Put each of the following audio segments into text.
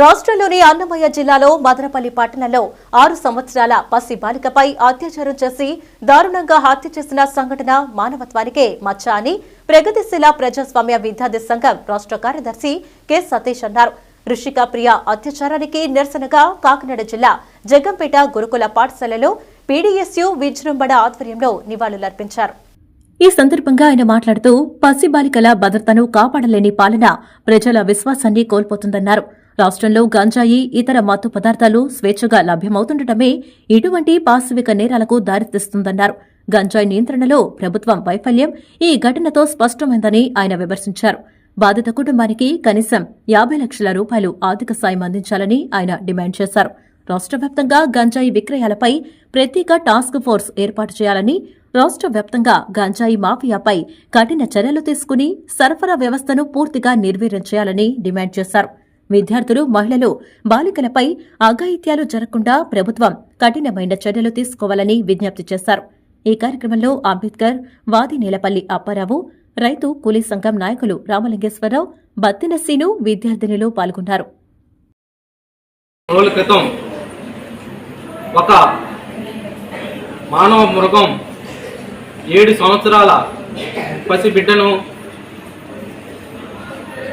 రాష్ట్రంలోని అన్నమయ్య జిల్లాలో మదనపల్లి పట్టణంలో ఆరు సంవత్సరాల పసి బాలికపై అత్యాచారం చేసి దారుణంగా హత్య చేసిన సంఘటన మానవత్వానికే మచ్చ అని ప్రగతిశీల ప్రజాస్వామ్య విద్యార్థి సంఘం రాష్ట్ర కార్యదర్శి కె. సతీష్ అన్నారు. ఋషిక ప్రియ అత్యాచారానికి నిరసనగా కాకినాడ జిల్లా జగ్గంపేట గురుకుల పాఠశాలలో పీడీఎస్యు విజృంభణ ఆధ్వర్యంలో నివాళులర్పించారు. ఈ సందర్భంగా ఆయన మాట్లాడుతూ పసి బాలికల భద్రతను కాపాడలేని పాలన ప్రజల విశ్వాసాన్ని కోల్పోతుందన్నారు. రాష్ట్రంలో గంజాయి ఇతర మత్తు పదార్థాలు స్వేచ్ఛగా లభ్యమవుతుండటమే ఇటువంటి పాశవిక నేరాలకు దారితీస్తుందన్నారు. గంజాయి నియంత్రణలో ప్రభుత్వం వైఫల్యం ఈ ఘటనతో స్పష్టమైందని ఆయన విమర్శించారు. బాధిత కుటుంబానికి కనీసం యాభై లక్షల రూపాయలు ఆర్థిక సాయం అందించాలని ఆయన డిమాండ్ చేశారు. రాష్ట్ర వ్యాప్తంగా గంజాయి విక్రయాలపై ప్రత్యేక టాస్క్ ఫోర్స్ ఏర్పాటు చేయాలని రాష్ట్ర వ్యాప్తంగా గంజాయి మాఫియాపై కఠిన చర్యలు తీసుకుని సరఫరా వ్యవస్థను పూర్తిగా నిర్వీర్యం చేయాలని డిమాండ్ చేశారు. విద్యార్థులు మహిళలు బాలికలపై అఘాయిత్యాలు జరగకుండా ప్రభుత్వం కఠినమైన చర్యలు తీసుకోవాలని విజ్ఞప్తి చేశారు. ఈ కార్యక్రమంలో అంబేద్కర్ వాది నేలపల్లి అప్పారావు రైతు కూలీ సంఘం నాయకులు రామలింగేశ్వరరావు బత్తినసీను విద్యార్థినులు పాల్గొన్నారు. రోజుల క్రితం ఒక మానవ మృగం ఏడు సంవత్సరాల పసిబిడ్డను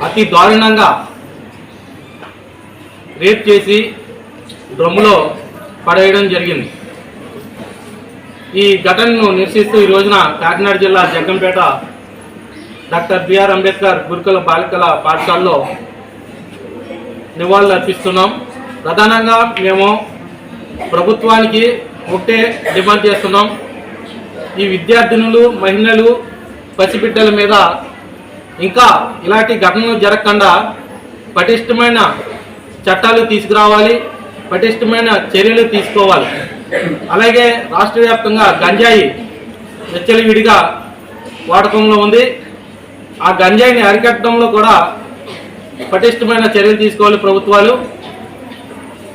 అతి దారుణంగా రేప్ చేసి డ్రమ్ములో పడేయడం జరిగింది. ఈ ఘటనను నిరసిస్తూ ఈ రోజున కాకినాడ జిల్లా జగ్గంపేట డాక్టర్ బిఆర్ అంబేద్కర్ గురుకుల బాలికల పాఠశాలలో నివాళులు అర్పిస్తున్నాం. ప్రధానంగా మేము ప్రభుత్వానికి ఒకటే డిమాండ్ చేస్తున్నాం. ఈ విద్యార్థినులు మహిళలు పసిబిడ్డల మీద ఇంకా ఇలాంటి ఘటనలు జరగకుండా పటిష్టమైన చట్టాలు తీసుకురావాలి పటిష్టమైన చర్యలు తీసుకోవాలి. అలాగే రాష్ట్ర వ్యాప్తంగా గంజాయి విచ్చలవిడిగా వాడకంలో ఉంది. ఆ గంజాయిని అరికట్టడంలో కూడా పటిష్టమైన చర్యలు తీసుకోవాలి ప్రభుత్వాలు.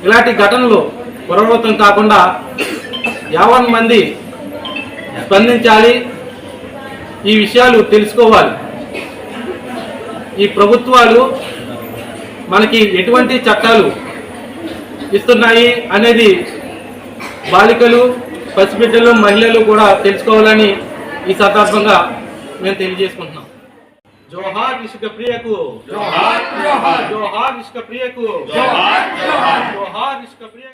ఇలాంటి ఘటనలు పునరావృతం కాకుండా యావన్ మంది స్పందించాలి. ఈ విషయాలు తెలుసుకోవాలి. ఈ ప్రభుత్వాలు మనకి ఎటువంటి చట్టాలు ఇస్తున్నాయి అనేది బాలికలు పసిబిడ్డలు మహిళలు కూడా తెలుసుకోవాలని ఈ సందర్భంగా మేము తెలియజేసుకుంటున్నాం. జోహార్ ఇసుక ప్రియకు. జోహార్ జోహార్. ఇసుక ప్రియకు. జోహార్ ప్రియ